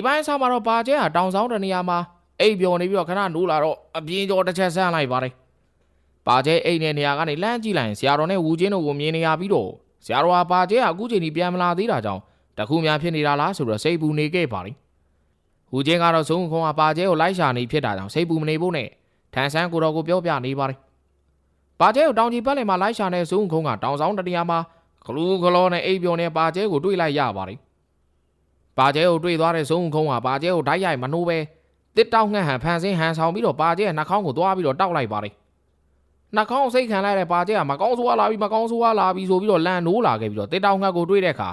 ဒီပိုင်းဆောက်မှာတော့ပါကျဲဟာတောင်ဆောင်တနေရာမှာအိပ်ပျော်နေပြီးတော့ခဏနိုးလာတော့အပြင်းကျော်တစ်ချက်ဆန်းလိုက်ပါတယ်ပါကျဲအိတ်တဲ့နေရာကနေလှမ်းကြည့်လိုက်ရင်ဆရာတော်နဲ့ဝူချင်းတို့ကိုမြင်နေရပြီးတော့ဆရာတော်ဟာပါကျဲဟာအခုချိန်ထိပြန်မလာသေးတာကြောင့်တခုများဖြစ်နေတာလားဆိုတော့စိတ်ပူနေခဲ့ပါတယ်ဝူချင်းကတော့သုံးခုံကပါကျဲကိုလိုက်ရှာနေဖြစ်တာကြောင့်စိတ်ပူမနေဖို့နဲ့ထန်ဆန်းကိုတော်ကိုပြောပြနေပါတယ်ပါကျဲကိုတောင်ကြီးပတ်လည်မှာလိုက်ရှာနေသုံးခုံကတောင်ဆောင်တနေရာမှာဂလူးဂလောနဲ့အိပ်ပျော်နေပါကျဲကိုတွေ့လိုက်ရပါတယ် ပါကျဲကိုတွေ့သွားတဲ့ဇုံခုံးကပါကျဲကိုဓာတ်ရိုက်မနှိုးပဲတစ်တောက်ငှက်ဟန်ဖန်ဆင်းဟန်ဆောင်ပြီးတော့ပါကျဲရဲ့နှာခေါင်းကိုသွားပြီးတော့တောက်လိုက်ပါတယ်နှာခေါင်းစိတ်ခံလိုက်တဲ့ပါကျဲကမကောင်းဆိုးရလာပြီမကောင်းဆိုးရလာပြီဆိုပြီးတော့လန်နိုးလာခဲ့ပြီးတော့တစ်တောက်ငှက်ကိုတွေ့တဲ့အခါ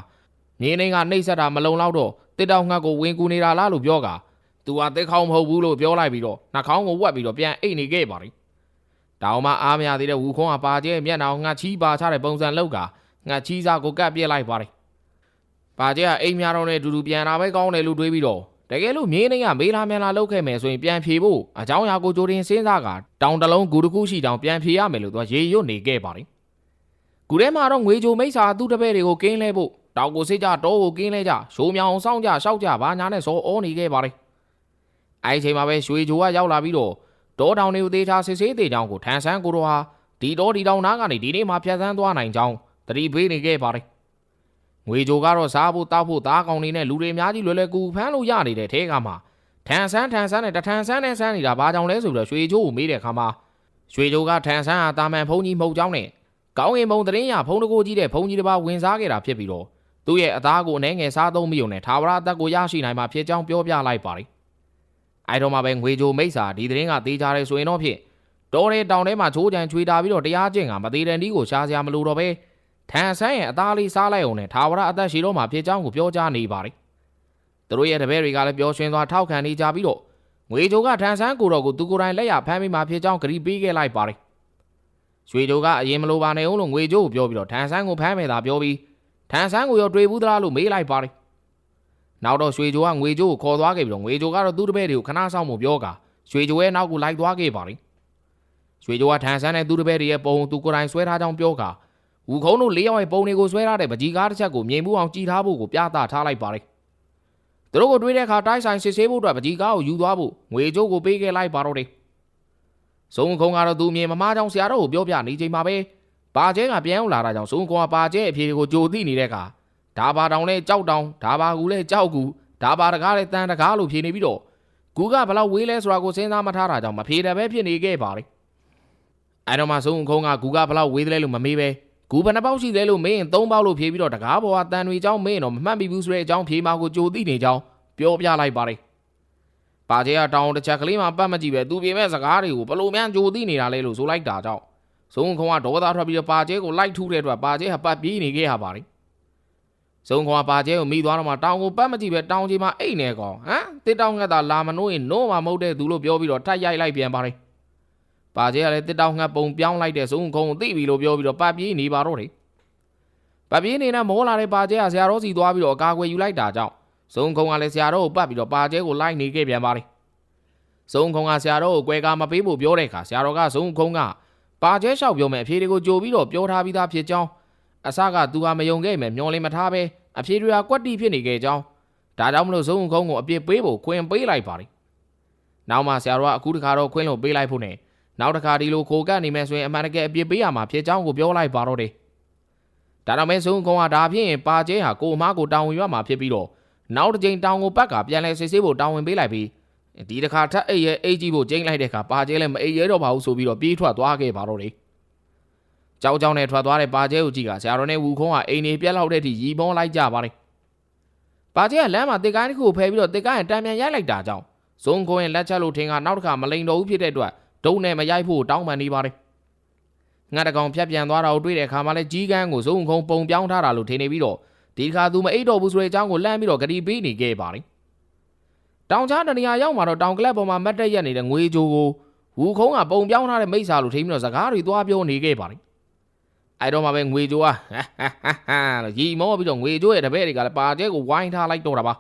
မြေနှင်းကနှိပ်ဆက်တာမလုံလောက်တော့တစ်တောက်ငှက်ကိုဝင်ကူနေတာလားလို့ပြောကသူကတစ်ခေါင်းမဟုတ်ဘူးလို့ပြောလိုက်ပြီးတော့နှာခေါင်းကိုဝက်ပြီးတော့ပြန်အိတ်နေခဲ့ပါတယ်တောင်မှအားမရသေးတဲ့ဝူခုံးကပါကျဲရဲ့မျက်နှာကိုငှက်ချီးပါချတဲ့ပုံစံလောက်ကငှက်ချီးစားကိုကပ်ပြစ်လိုက်ပါတယ် ပါကျဲကအိမ်များတော့နဲ့အတူတူပြန်လာပဲကောင်းတယ်လို့တွေးပြီးတော့တကယ်လို့မြေးနေကမေးလာမြန်လာလောက်ခဲ့မယ်ဆိုရင်ပြန်ဖြေဖို့အเจ้าရာကိုကြိုတင်စဉ်းစားကတောင်တလုံးဂူတစ်ခုရှိတောင်ပြန်ဖြေရမယ်လို့သူကရေရွတ်နေခဲ့ပါတယ်။ဂူထဲမှာတော့ငွေကြိုမိတ်စာသူ့တပည့်တွေကိုကင်းလဲဖို့တောင်ကိုစိတ်ကြတောကိုကင်းလဲကြရှိုးမြောင်အောင်စောင့်ကြရှောက်ကြဘာညာနဲ့စောအောနေခဲ့ပါတယ်။အဲဒီအချိန်မှာပဲရွှေကြိုကရောက်လာပြီးတော့တောတောင်တွေကိုသေးချာစစ်ဆေးသေးကြောင်းကိုထန်ဆန်းကိုတော့ဟာဒီတောဒီတောင်နားကနေဒီနေ့မှဖြတ်သန်းသွားနိုင်ကြောင်းတတိပေးနေခဲ့ပါတယ်။ ငွေကြိုကတော့စားဖို့တောက်ဖို့သားကောင်တွေနဲ့လူတွေအများကြီးလွယ်လွယ်ကူကူဖမ်းလို့ရနေတဲ့ထဲကမှထန်ဆန်းထန်ဆန်းနဲ့တထန်ဆန်းနဲ့ဆန်းနေတာဘာကြောင့်လဲဆိုတော့ရွှေချိုးကိုမေးတဲ့အခါမှာရွှေချိုးကထန်ဆန်းဟာတာမန်ဖုန်ကြီးမဟုတ်ကြောင်းနဲ့ကောင်းရင်မုံတရင်ရဖုန်တကိုကြီးတဲ့ဖုန်ကြီးတစ်ပါးဝင်စားခဲ့တာဖြစ်ပြီးတော့သူ့ရဲ့အသားကိုအနှဲငယ်စားသုံးမိုံနဲ့သာဝရအသက်ကိုရရှိနိုင်မှာဖြစ်ကြောင်းပြောပြလိုက်ပါတယ်။အဲတော့မှပဲငွေကြိုမိတ်စာဒီသတင်းကသေးကြတယ်ဆိုရင်တော့ဖြစ်တော်တဲ့တောင်ထဲမှာချိုးကြံချွေတာပြီးတော့တရားကျင့်ကမသေးတဲ့နီးကိုရှားစရာမလိုတော့ပဲ ထန်ဆန်းရဲ့အသားလေးစားလိုက်အောင်နဲ့သာဝရအသက်ရှိတော့မှဖြစ်ကြောင်းကိုပြောကြားနေပါတယ်။သူတို့ရဲ့တပည့်တွေကလည်းပျော်ရွှင်စွာထောက်ခံနေကြပြီးတော့ငွေကြိုကထန်ဆန်းကိုတော့ကိုသူကိုယ်တိုင်လက်ရဖမ်းပြီးမှဖြစ်ကြောင်းကြိပေးခဲ့လိုက်ပါတယ်။ရွှေကြိုကအရင်မလိုပါနဲ့အောင်လို့ငွေကြိုကိုပြောပြီးတော့ထန်ဆန်းကိုဖမ်းမယ်သာပြောပြီးထန်ဆန်းကိုရောတွေ့ဘူးသလားလို့မေးလိုက်ပါတယ်။နောက်တော့ရွှေကြိုကငွေကြိုကိုခေါ်သွားခဲ့ပြီးတော့ငွေကြိုကတော့သူ့တပည့်တွေကိုခဏဆောင်မှုပြောကရွှေကြိုရဲ့နောက်ကိုလိုက်သွားခဲ့ပါတယ်။ရွှေကြိုကထန်ဆန်းနဲ့သူ့တပည့်တွေရဲ့ပုံသူကိုယ်တိုင်ဆွဲထားကြောင်းပြောက ဝူခုံးတို့လေးယောက်ရဲ့ပုံတွေကိုဆွဲထားတဲ့ပကြီးကားတစ်ချက်ကိုမြင်မှုအောင်ကြည်ထားဖို့ကိုပြသထားလိုက်ပါတယ်။သူတို့ကိုတွေးတဲ့အခါတိုက်ဆိုင်စစ်ဆေးဖို့အတွက်ပကြီးကားကိုယူသွားဖို့ငွေကြိုးကိုပေးခဲ့လိုက်ပါတော့တယ်။စုံခုံကတော့သူမြင်မမကြောင်ဆရာတော်ကိုပြောပြနေချိန်မှာပဲပါကျဲကပြန်ရောက်လာတာကြောင့်စုံခုံကပါကျဲအဖြေကိုကြိုသိနေတဲ့အခါဒါပါတောင်လဲကြောက်တောင်ဒါပါကူလဲကြောက်ကူဒါပါတကားလဲတန်တကားလို့ဖြေနေပြီးတော့ကူကဘလောက်ဝေးလဲဆိုတာကိုစဉ်းစားမထားတာကြောင့်မဖြေတယ်ပဲဖြစ်နေခဲ့ပါတယ်။အဲတော့မှစုံခုံကကူကဘလောက်ဝေးတယ်လို့မမေးပဲ ကူဘယ်နှပေါက်ရှိလဲလို့မေးရင်၃ပေါက်လို့ဖြေပြီးတော့တကားပေါ်ကတန်တွေအကြောင်းမေးရင်တော့မမှတ်မိဘူးဆိုတဲ့အကြောင်းဖြေမှာကိုကြိုသိနေကြောင်းပြောပြလိုက်ပါတယ်။ပါကျဲကတောင်းတစ်ချက်ကလေးမှပတ်မကြည့်ပဲသူပြေမဲ့စကားတွေကိုဘလို့များကြိုသိနေတာလဲလို့ဆိုလိုက်တာကြောင့်ဇုံခုံကဒေါသထွက်ပြီးတော့ပါကျဲကိုလိုက်ထူးတဲ့အတွက်ပါကျဲကပတ်ပြေးနေခဲ့ရပါတယ်။ဇုံခုံကပါကျဲကိုမိသွားတော့မှတောင်းကိုပတ်မကြည့်ပဲတောင်းကြီးမှအိတ်နေကောင်ဟမ်တစ်တောင်းငတ်တာလာမနိုးရင်နိုးမှမဟုတ်တဲ့သူလို့ပြောပြီးတော့ထတ်ရိုက်လိုက်ပြန်ပါတယ်။ ပါကျဲကလည်းတစ်တောင်ငှက်ပုံပြောင်းလိုက်တဲ့ဇုံခုံကိုသိပြီလို့ပြောပြီးတော့ပတ်ပြေးနေပါတော့တယ်။ပတ်ပြေးနေတဲ့မောလာတဲ့ပါကျဲကဆရာတော်စီသွားပြီးတော့အကာအကွယ်ယူလိုက်တာကြောင့်ဇုံခုံကလည်းဆရာတော်ကိုပတ်ပြီးတော့ပါကျဲကိုလိုက်နေခဲ့ပြန်ပါတယ်။ဇုံခုံကဆရာတော်ကိုကွယ်ကာမပေးဖို့ပြောတဲ့အခါဆရာတော်ကဇုံခုံကပါကျဲလျှောက်ပြောမယ်အဖြေတွေကိုကြိုပြီးတော့ပြောထားပြီးသားဖြစ်ကြောင်းအစကသူကမယုံခဲ့မယ်မျောလင်းမထားပဲအဖြေတွေကကွက်တီဖြစ်နေခဲ့ကြောင်းဒါကြောင့်မလို့ဇုံခုံကိုအပြစ်ပေးဖို့ခွင်ပေးလိုက်ပါတယ်။နောက်မှဆရာတော်ကအခုတခါတော့ခွင်းလို့ပေးလိုက်ဖို့နဲ့ နောက်တစ်ခါဒီလိုခိုကပ်နေမယ်ဆိုရင်အမှန်တကယ်အပြစ်ပေးရမှာဖြစ်ကြောင်းကိုပြောလိုက်ပါတော့တယ်။ဒါတော့မဲဆုံးကုန်းကဒါဖြင့်ပါကျဲဟာကိုအမားကိုတောင်းဝင်ရမှာဖြစ်ပြီးတော့နောက်တစ်ကြိမ်တောင်းကိုပတ်ကပြန်လဲစစ်ဆေးဖို့တောင်းဝင်ပေးလိုက်ပြီးဒီတစ်ခါထပ်အိတ်ရဲ့အိတ်ကြီးဖို့ကျင်းလိုက်တဲ့အခါပါကျဲလည်းမအိတ်ရဲတော့ပါဘူးဆိုပြီးတော့ပြေးထွက်သွားခဲ့ပါတော့တယ်။ကြောက်ကြောက်နဲ့ထွက်သွားတဲ့ပါကျဲကိုကြည့်ကဆရာတော်နဲ့ဝူခုံးကအိမ်နေပြက်လောက်တဲ့အထိရီပုံးလိုက်ကြပါတယ်။ပါကျဲကလမ်းမှာတစ်ကိုင်းတစ်ခုကိုဖယ်ပြီးတော့တစ်ကိုင်းတံပြန်ရိုက်လိုက်တာကြောင့်ဇုံခွန်ရဲ့လက်ချက်လို့ထင်ကနောက်တစ်ခါမလိန်တော်ဘူးဖြစ်တဲ့အတွက် ဒုံနဲ့မရိုက်ဖို့တောင်းပန်နေပါတယ်ငါတကောင်ဖြတ်ပြန်သွားတာကိုတွေ့တဲ့အခါမှာလဲကြီးကန်းကိုဇုံခုံပုံပြောင်းထားတာလို့ထင်နေပြီးတော့ဒီတစ်ခါသူမအိတ်တော့ဘူးဆိုတဲ့အကြောင်းကိုလှမ်းပြီးတော့ဂရီပေးနေခဲ့ပါတယ်တောင်ချတနေရာရောက်မှာတော့တောင်ကလပ်ပေါ်မှာမတ်တက်ရက်နေတဲ့ငွေကြိုးကိုဝူခုံးကပုံပြောင်းထားတဲ့မိစ္ဆာလို့ထင်ပြီးတော့စကားတွေသွားပြောနေခဲ့ပါတယ်အဲ့တော့မှပဲငွေကြိုးကဟာဟာဟာလို့ရီမောပြီးတော့ငွေကြိုးရဲ့တပည့်တွေကလည်းပါကျဲကိုဝိုင်းထားလိုက်တော့တာပါ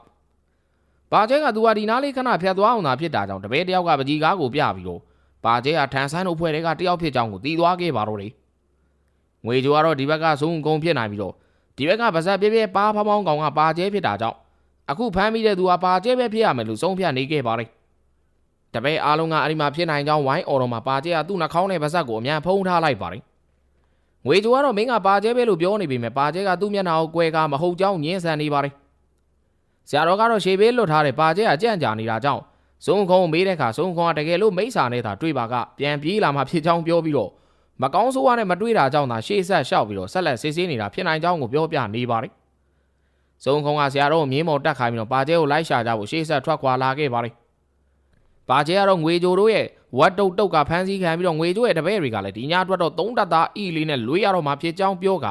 ပါကျဲကသူဟာဒီနားလေးခဏဖြတ်သွားအောင်သာဖြစ်တာကြောင့်တပည့်တယောက်ကပကြီးကားကိုပြပြီးတော့ ပါကျဲဟာထန်ဆန်းတို့ဖွဲ့တွေကတယောက်ဖြစ်ကြောင်းကိုတီးသွားခဲ့ပါတော့တယ်ငွေကြိုကတော့ဒီဘက်ကဇုံကုန်းဖြစ်နိုင်ပြီးတော့ဒီဘက်ကဗဇက်ပြည့်ပြည့်ပါဖောင်းဖောင်းကောင်ကပါကျဲဖြစ်တာကြောင့်အခုဖမ်းမိတဲ့သူဟာပါကျဲပဲဖြစ်ရမယ်လို့ဆုံးဖြတ်နေခဲ့ပါတယ်တပည့်အားလုံးကအဲ့ဒီမှာဖြစ်နိုင်ကြောင်းဝိုင်းအော်တော်မှာပါကျဲကသူ့နှာခေါင်းနဲ့ဗဇက်ကိုအမြန်ဖုံးထားလိုက်ပါတယ်ငွေကြိုကတော့မင်းကပါကျဲပဲလို့ပြောနေပေမဲ့ပါကျဲကသူ့မျက်နှာကိုကွဲကားမဟုတ်ကြောင်းညင်းဆန်နေပါတယ်ဆရာတော်ကတော့ရှေးဘေးလွတ်ထားတဲ့ပါကျဲကကြံ့ကြာနေတာကြောင့် ဇုံခုံမေးတဲ့အခါဇုံခုံကတကယ်လို့မိစ္ဆာနဲ့သာတွေ့ပါကပြန်ပြေးလာမှဖြစ်ချောင်းပြောပြီးတော့မကောင်းဆိုးဝါးနဲ့မတွေ့တာကြောင့်သာရှေ့ဆက်လျှောက်ပြီးတော့ဆက်လက်စစ်ဆေးနေတာဖြစ်နိုင်ကြောင်းကိုပြောပြနေပါတယ်။ဇုံခုံကဆရာတော်ကိုမြင်းမော်တက်ခိုင်းပြီးတော့ပါကျဲကိုလိုက်ရှာကြဖို့ရှေ့ဆက်ထွက်ခွာလာခဲ့ပါတယ်။ပါကျဲကတော့ငွေကြိုတို့ရဲ့ဝတ်တုတ်တုတ်ကဖမ်းဆီးခံပြီးတော့ငွေကြိုရဲ့တပည့်တွေကလည်းဒီညအတွက်တော့သုံးတက်သားအီလေးနဲ့လွေးရတော့မှဖြစ်ကြောင်းပြောက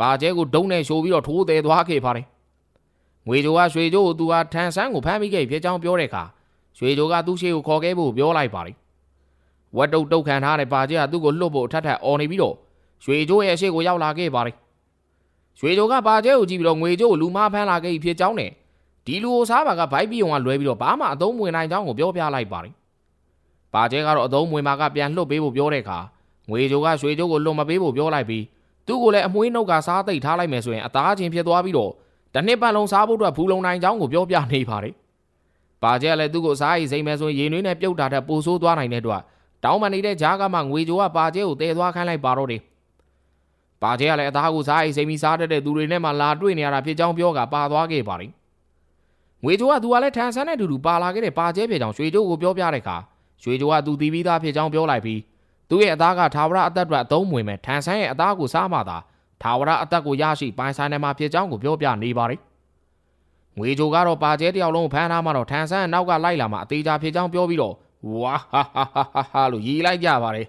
ပါကျဲကိုဒုံနဲ့ရှိုးပြီးတော့ထိုးသေးသွားခဲ့ပါတယ်။ငွေကြိုကရွှေကြိုးကိုသူဟာထန်ဆန်းကိုဖမ်းမိခဲ့ဖြစ်ကြောင်းပြောတဲ့အခါ ရွှေကြိုကသူ့ရှေ့ကိုခေါ်ခဲ့ဖို့ပြောလိုက်ပါလိဝတ်တုတ်တုတ်ခံထားတဲ့ပါကျဲကသူ့ကိုလွတ်ဖို့အထက်ထက်អော်နေပြီးတော့ရွှေကြိုးရဲ့အရှိကိုရောက်လာခဲ့ပါလိရွှေကြိုကပါကျဲကိုကြည့်ပြီးတော့ငွေကြိုးကိုလူမဖမ်းလာခဲ့ဖြစ်ကြောင်းနဲ့ဒီလူကိုစားပါကဗိုက်ပြီးုံကလွဲပြီးတော့ဘာမှအသုံးမဝင်နိုင်ကြောင်းကိုပြောပြလိုက်ပါလိပါကျဲကတော့အသုံးမဝင်မှာကပြန်လှုပ်ပေးဖို့ပြောတဲ့အခါငွေကြိုကရွှေကြိုးကိုလွတ်မပေးဖို့ပြောလိုက်ပြီးသူ့ကိုလည်းအမွှေးနှုတ်ကစားသိပ်ထားလိုက်မယ်ဆိုရင်အသားချင်းဖြစ်သွားပြီးတော့တစ်နှစ်ပတ်လုံးစားဖို့အတွက်ဘူးလုံနိုင်ချောင်းကိုပြောပြနေပါတယ်။ ပါကျက်လည်းသူ့ကိုစားရည်စိမ့်မယ်ဆိုရင်ရေနွေးနဲ့ပြုတ်တာတဲ့ပိုဆိုးသွားနိုင်တဲ့အတွက်တောင်းပန်နေတဲ့ဂျားကမှငွေကြိုးကပါကျဲကိုတည်သွားခိုင်းလိုက်ပါတော့တယ်။ပါကျဲကလည်းအသားကိုစားရည်စိမ့်ပြီးစားတတ်တဲ့သူတွေနဲ့မှလာတွေ့နေရတာဖြစ်ကြောင်းပြောကပါသွားခဲ့ပါတယ်။ငွေကြိုးကသူကလည်းထန်ဆန်းတဲ့တူတူပါလာခဲ့တဲ့ပါကျဲဖြစ်ကြောင်းရွှေကြိုးကိုပြောပြတဲ့အခါရွှေကြိုးကသူတီးပြီးသားဖြစ်ကြောင်းပြောလိုက်ပြီးသူ့ရဲ့အသားကထာဝရအသက်အတွက်အသုံးဝင်မဲ့ထန်ဆန်းရဲ့အသားကိုစားမှသာထာဝရအသက်ကိုရရှိပိုင်ဆိုင်နိုင်မှာဖြစ်ကြောင်းကိုပြောပြနေပါတယ်။ ငွေကြိုကတော့ပါကျဲတယောက်လုံးကိုဖမ်းထားမှတော့ထန်ဆန်းအနောက်ကလိုက်လာမှအသေးချာဖြစ်ကြောင်းပြောပြီးတော့ဝါဟာဟာဟာဟာဟာလို့ရီလိုက်ကြပါတယ်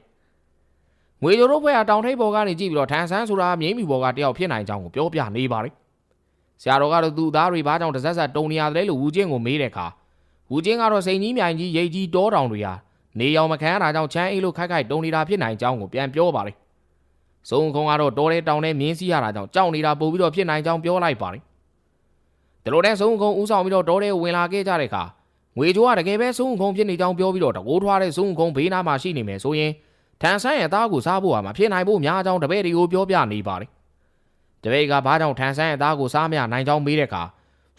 ငွေကြိုတို့ဘက်ကတောင်ထိပ်ပေါ်ကနေကြည့်ပြီးတော့ထန်ဆန်းဆိုတာမြင်းမီပေါ်ကတယောက်ဖြစ်နိုင်ကြောင်းကိုပြောပြနေပါတယ်ဆရာတော်ကတော့သူ့သားတွေဘာကြောင့်တစ်ဆက်ဆက်တုံနေရတယ်လို့ဝူချင်းကိုမေးတဲ့အခါဝူချင်းကတော့စိန်ကြီးမြိုင်ကြီးရိတ်ကြီးတောတောင်တွေဟာနေရောင်မခမ်းတာကြောင့်ချမ်းအေးလို့ခိုက်ခိုက်တုံနေတာဖြစ်နိုင်ကြောင်းကိုပြန်ပြောပါတယ်ဇုံခုံကတော့တောထဲတောင်ထဲမြင်းစီးရတာကြောင့်ကြောက်နေတာပို့ပြီးတော့ဖြစ်နိုင်ကြောင်းပြောလိုက်ပါတယ် ဒီလိုတဲ့ဆုံးခုံဦးဆောင်ပြီးတော့တောထဲကိုဝင်လာခဲ့ကြတဲ့အခါငွေကြိုးကတကယ်ပဲဆုံးခုံဖြစ်နေကြောင်းပြောပြီးတော့တကိုးထွားတဲ့ဆုံးခုံဘေးနားမှာရှိနေမယ်ဆိုရင်ထန်ဆန်းရဲ့သားကိုစားဖို့ဟာမဖြစ်နိုင်ဖို့များကြောင်းတပည့်တွေကိုပြောပြနေပါတယ်။တပည့်ကဘာကြောင့်ထန်ဆန်းရဲ့သားကိုစားမရနိုင်ကြောင်းမေးတဲ့အခါ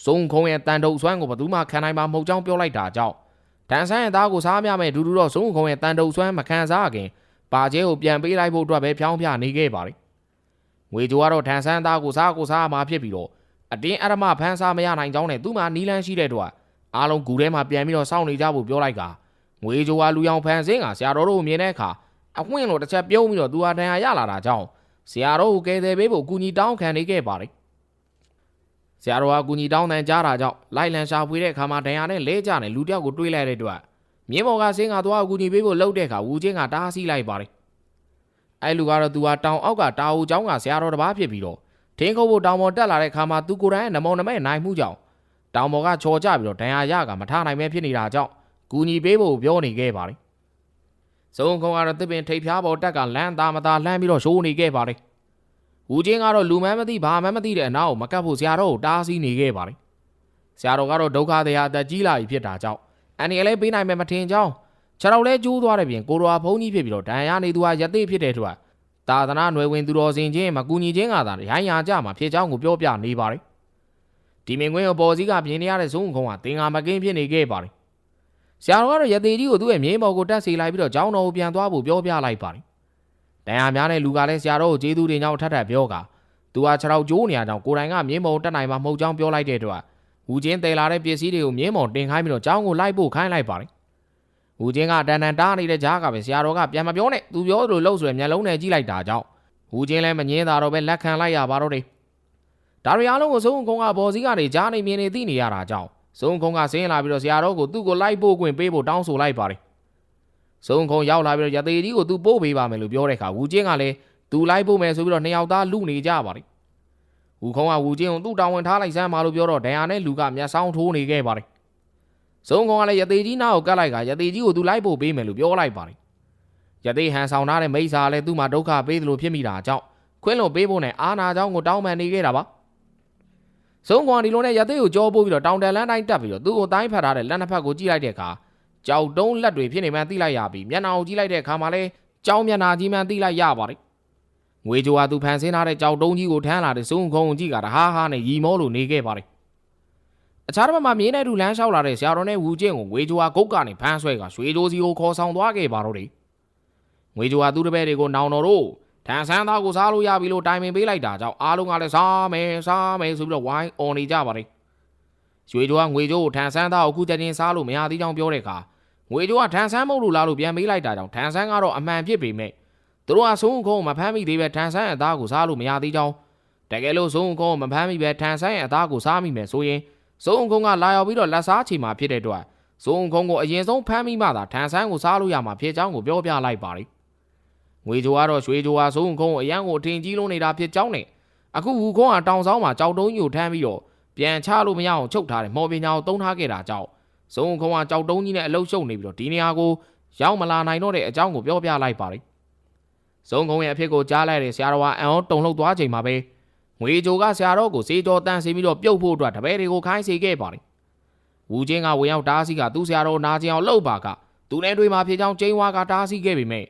ဆုံးခုံရဲ့တန်တုပ်စွမ်းကိုဘယ်သူမှခံနိုင်မှာမဟုတ်ကြောင်းပြောလိုက်တာကြောင့်ထန်ဆန်းရဲ့သားကိုစားမရမယ်ဒူဒူတော့ဆုံးခုံရဲ့တန်တုပ်စွမ်းမခံစားခင်ပါကျဲကိုပြန်ပေးလိုက်ဖို့အတွက်ပဲဖြောင်းပြနေခဲ့ပါတယ်။ငွေကြိုးကတော့ထန်ဆန်းသားကိုစားကိုစားမှာဖြစ်ပြီးတော့ အတင်းအရမဖန်ဆာမရနိုင်ကြောင်းနဲ့သူ့မှာနီလန်းရှိတဲ့တော့အားလုံးဂူထဲမှာပြန်ပြီးတော့စောင့်နေကြဖို့ပြောလိုက်ကငွေကြိုဟာလူရောင်ဖန်ဆင်းကဆရာတော်တို့မြင်တဲ့အခါအခွင့်လိုတစ်ချက်ပြုံးပြီးတော့သူဟာတန်ဟာရလာတာကြောင့်ဆရာတော်ကိုကယ်ဆယ်ပေးဖို့အကူအညီတောင်းခံနေခဲ့ပါတယ်ဆရာတော်ကအကူအညီတောင်းတန်ကြားတာကြောင့်လိုက်လံရှာဖွေတဲ့အခါမှာဒဏ်ရာနဲ့လဲကျတဲ့လူတယောက်ကိုတွေးလိုက်တဲ့အတွက်မြင်းပေါ်ကဆင်းကတော့အကူအညီပေးဖို့လှုပ်တဲ့အခါဝူချင်းကတားဆီးလိုက်ပါတယ်အဲလူကတော့သူဟာတောင်အောက်ကတာဝူကျောင်းကဆရာတော်တစ်ပါးဖြစ်ပြီးတော့ ထင်းခုတ်ဖို့တောင်ပေါ်တက်လာတဲ့ခါမှာသူကိုယ်တိုင်ရဲ့နမောနမဲနိုင်မှုကြောင့်တောင်ပေါ်ကချော်ကြပြီးတော့ဒဏ်ရာရကမထားနိုင်ပဲဖြစ်နေတာကြောင့်ကူညီပေးဖို့ပြောနေခဲ့ပါတယ်။စုံခုံကတော့တစ်ပင်ထိပ်ဖျားပေါ်တက်ကလမ်းသားမသားလှမ်းပြီးတော့ရှိုးနေခဲ့ပါတယ်။ဦးချင်းကတော့လူမန်းမသိဘာမှမသိတဲ့အနောက်ကိုမကတ်ဖို့ဆရာတော်ကိုတားဆီးနေခဲ့ပါတယ်။ဆရာတော်ကတော့ဒုက္ခတရားအသက်ကြီးလာပြီဖြစ်တာကြောင့်အန်ဒီလည်းပေးနိုင်မယ်မထင်ကြောင်းခြေတော်လဲကျိုးသွားတဲ့ပြင်ကိုတော်ဟာဘုန်းကြီးဖြစ်ပြီးတော့ဒဏ်ရာနေသူဟာရသေးဖြစ်တဲ့အတွက် သာသနာ့ຫນွယ်ဝင်သူတော်စင်ချင်းမကူညီချင်းကသာရိုင်းရာကြမှာဖြစ်ကြောင်းကိုပြောပြနေပါတယ်။ဒီမင်ကွင်းကိုပေါ်စည်းကပြင်နေရတဲ့ဇုံခုံကတင်ငါမကင်းဖြစ်နေခဲ့ပါတယ်။ဆရာတော်ကတော့ရသေးကြီးကိုသူ့ရဲ့မြေပေါ်ကိုတက်စီလိုက်ပြီးတော့ကျောင်းတော်ကိုပြန်သွားဖို့ပြောပြလိုက်ပါတယ်။တန်ရာများတဲ့လူကလည်းဆရာတော်ကိုကျေးဇူးတင်ကြောင်းထပ်ထပ်ပြောကသူဟာခြေထောက်ကျိုးနေရကြောင်းကိုယ်တိုင်ကမြေပေါ်တက်နိုင်မှာမဟုတ်ကြောင်းပြောလိုက်တဲ့အတွက်ဝူချင်းတယ်လာတဲ့ပစ္စည်းတွေကိုမြေပေါ်တင်ခိုင်းပြီးတော့ကျောင်းကိုလိုက်ဖို့ခိုင်းလိုက်ပါတယ်။ ဝူချင်းကတန်တန်တားနေတဲ့ကြားကပဲဆရာတော်ကပြန်မပြောနဲ့သူပြောသလိုလှုပ်ဆိုရမျက်လုံးနဲ့ကြည့်လိုက်တာကြောင့်ဟူချင်းလည်းမငင်းတာတော့ပဲလက်ခံလိုက်ရပါတော့တယ်။ဒါရီအားလုံးကိုစုံကုန်းကဘော်စည်းကနေကြားနေမြင်နေသိနေရတာကြောင့်စုံခုံကဆင်းလာပြီးတော့ဆရာတော်ကိုသူ့ကိုလိုက်ပို့ခွင့်ပေးဖို့တောင်းဆိုလိုက်ပါတယ်စုံခုံရောက်လာပြီးတော့ရသေးကြီးကိုသူပို့ပေးပါမယ်လို့ပြောတဲ့အခါဝူချင်းကလည်းသူလိုက်ပို့မယ်ဆိုပြီးတော့နှစ်ယောက်သားလူနေကြပါတယ်ဝူခုံကဝူချင်းကိုသူ့တောင်းဝင်ထားလိုက်စမ်းပါလို့ပြောတော့ဒဏ်ရာနဲ့လူကမျက်စောင်းထိုးနေခဲ့ပါတယ် ဇုံကောင်ကလည်းရသေးကြီးနားကိုကတ်လိုက်ကရသေးကြီးကိုသူလိုက်ဖို့ပေးမယ်လို့ပြောလိုက်ပါတယ်ရသေးဟန်ဆောင်ထားတဲ့မိစ္ဆာလည်းသူ့မှာဒုက္ခပေးသလိုဖြစ်မိတာကြောင့်ခွင်းလွန်ပေးဖို့နဲ့အာနာကြောင့်ကိုတောင်းပန်နေခဲ့တာပါဇုံကောင်ဒီလိုနဲ့ရသေးကိုကြောပို့ပြီးတော့တောင်တန်လန်းတိုင်းတက်ပြီးတော့သူ့ကိုတိုင်းဖက်ထားတဲ့လက်နှစ်ဖက်ကိုကြည့်လိုက်တဲ့အခါကြောက်တုံးလက်တွေဖြစ်နေမှန်းသိလိုက်ရပြီမျက်နှာကိုကြည့်လိုက်တဲ့အခါမှာလည်းကြောင်းမျက်နှာကြီးမှန်းသိလိုက်ရပါတယ်ငွေကြိုဟာသူဖန်ဆင်းထားတဲ့ကြောက်တုံးကြီးကိုထမ်းလာတဲ့ဇုံကောင်ကိုကြည့်ကြတာဟာဟာနဲ့ရီမောလို့နေခဲ့ပါတယ် အခြားတစ်ဖက်မှာမြင်းတဲ့သူလမ်းလျှောက်လာတဲ့ဆရာတော်နဲ့ဝူကျင့်ကိုငွေကြိုဟာဂုတ်ကနေဖမ်းဆွဲကရွှေကြိုစီကိုခေါ်ဆောင်သွားခဲ့ပါတော့တယ်ငွေကြိုဟာသူ့တပည့်တွေကိုနောင်တော်တို့ထန်ဆန်းသားကိုစားလို့ရပြီလို့တိုင်ပင်ပေးလိုက်တာကြောင့်အားလုံးကလည်းစားမယ်စားမယ်ဆိုပြီးတော့ဝိုင်းអော်နေကြပါတယ်။ရွှေကြိုကငွေကြိုးကိုထန်ဆန်းသားကိုအခုချက်ချင်းစားလို့မရသေးကြောင်းပြောတဲ့အခါငွေကြိုးကထန်ဆန်းမဟုတ်လို့လားလို့ပြန်မေးလိုက်တာကြောင့်ထန်ဆန်းကတော့အမှန်ဖြစ်ပေမဲ့သူတို့ကဆုံးခုံးမဖမ်းမိသေးပဲထန်ဆန်းရဲ့အသားကိုစားလို့မရသေးကြောင်းတကယ်လို့ဆုံးခုံးမဖမ်းမိပဲထန်ဆန်းရဲ့အသားကိုစားမိမယ်ဆိုရင် ဆုံးခုံးကလာရောက်ပြီးတော့လက်စားချေမှာဖြစ်တဲ့အတွက်ဆုံးခုံးကိုအရင်ဆုံးဖမ်းမိမှသာထန်ဆန်းကိုစားလို့ရမှာဖြစ်ကြောင်းကိုပြောပြလိုက်ပါတယ်ငွေကြိုကတော့ရွှေကြိုဟာစိုးုံခုံးကိုအရန်ကိုအထင်ကြီးလုံးနေတာဖြစ်ကြောင်းနဲ့အခုဝူခုံးဟာတောင်ဆောင်မှာကြောက်တုံးကြီးကိုထမ်းပြီးတော့ပြန်ချလို့မရအောင်ချုပ်ထားတယ်မော်ပညာကိုတုံးထားခဲ့တာကြောင့်စိုးုံခုံးဟာကြောက်တုံးကြီးနဲ့အလုတ်ရှုပ်နေပြီးတော့ဒီနေရာကိုရောက်မလာနိုင်တော့တဲ့အကြောင်းကိုပြောပြလိုက်ပါတယ်စိုးုံခုံးရဲ့အဖြစ်ကိုကြားလိုက်တဲ့ဆရာတော်ကအံ့ဩတုန်လှုပ်သွားချိန်မှာပဲ ငွေကြိုကဆရာတော်ကိုစေကြောတန်းစီပြီးတော့ပြုတ်ဖို့အတွက်တပည့်တွေကိုခိုင်းစေခဲ့ပါတယ်ဝူချင်းကဝင်ရောက်တားဆီးကသူ့ဆရာတော်နာကျင်အောင်လှုပ်ပါကသူနဲ့တွေ့မှာဖြစ်ကြောင်းကျင်းဝါကတားဆီးခဲ့ပေမဲ့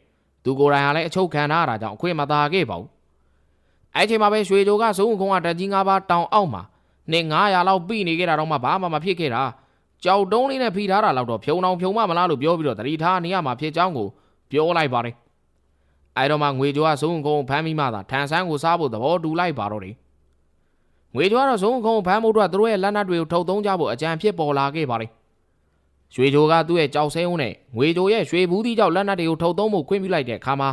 သူကိုယ်တိုင်ဟာလည်းအချုပ်ခံထားရတာကြောင့်အခွင့်မသာခဲ့ပါဘူး။အဲ့ချိန်မှာပဲရွှေကြိုကစုံကုန်းကတက်ကြီး၅ပါးတောင်အောက်မှာနေ900လောက်ပြီနေခဲ့တာတော့မှဘာမှမဖြစ်ခဲ့တာ။ကြောက်တုံးလေးနဲ့ဖိထားတာတော့ဖြုံအောင်ဖြုံမမလားလို့ပြောပြီးတော့တတိထားနေရမှာဖြစ်ကြောင်းကိုပြောလိုက်ပါတယ်။ အဲ့တော့မှငွေကြိုကစုံကုန်းဖမ်းပြီးမှသာထန်ဆန်းကိုစားဖို့သဘောတူလိုက်ပါတော့တယ်။ငွေကြိုကတော့စုံကုန်းဖမ်းဖို့အတွက်သူတို့ရဲ့လက်နက်တွေကိုထုတ်သုံးကြဖို့အကြံဖြစ်ပေါ်လာခဲ့ပါတယ်။ရွှေကြိုကသူ့ရဲ့ကြောက်ဆဲုံးနဲ့ငွေကြိုရဲ့ရွှေဘူးသီးကြောက်လက်နက်တွေကိုထုတ်သုံးဖို့ခွင့်ပြုလိုက်တဲ့အခါမှာ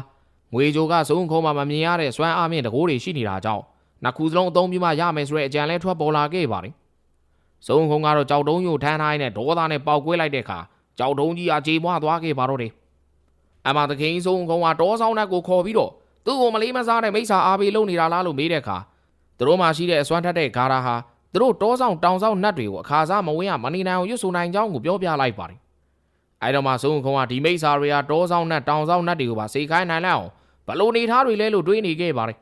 ငွေကြိုကစုံခုံးမှာမမြင်ရတဲ့စွမ်းအားမြင့်တကိုးတွေရှိနေတာကြောင့်နှစ်ခုစလုံးအသုံးပြုမှရမယ်ဆိုတဲ့အကြံလဲထွက်ပေါ်လာခဲ့ပါတယ်။စုံခုံးကတော့ကြောက်တုံးကိုထမ်းထားရင်းနဲ့ဒေါသနဲ့ပေါက်ကွဲလိုက်တဲ့အခါကြောက်တုံးကြီးအကြေမွားသွားခဲ့ပါတော့တယ်။ အမသခင်စုံခုံးကတောဆောင်နဲ့ကိုခေါ်ပြီးတော့သူ့ကိုမလေးမစားတဲ့မိစ္ဆာအားပေးလုပ်နေတာလားလို့မေးတဲ့အခါသူတို့မှရှိတဲ့အစွမ်းထက်တဲ့ဂါရာဟာသူတို့တောဆောင်တောင်ဆောင်နတ်တွေကိုအခါစားမဝင်ရမနေနိုင်အောင်ရွတ်ဆိုနိုင်ကြောင်းကိုပြောပြလိုက်ပါတယ်။အဲတော့မှစုံခုံးကဒီမိစ္ဆာတွေကတောဆောင်နတ်တောင်ဆောင်နတ်တွေကိုပါစေခိုင်းနိုင်လောက်အောင်ဘလို့နေသားတွေလဲလို့တွေးနေခဲ့ပါတယ်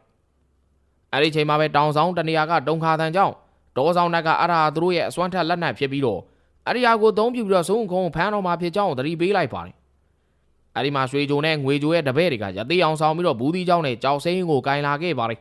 ။အဲဒီချိန်မှာပဲတောင်ဆောင်တနေရာကတုံခါတန်ကြောင့်တောဆောင်နတ်ကအဲ့ဒါသူတို့ရဲ့အစွမ်းထက်လက်နက်ဖြစ်ပြီးတော့အဲ့ဒီဟာကိုသုံးပြပြီးတော့စုံခုံးဖမ်းတော်မှာဖြစ်ကြောင်းသတိပေးလိုက်ပါတယ်။ အဲဒီမှာရွှေကြိုနဲ့ငွေကြိုရဲ့တပည့်တွေကရသေးအောင်ဆောင်ပြီးတော့ဘူးသီးကြောင်းနဲ့ကြောက်စိမ်းကိုကင်လာခဲ့ပါတယ်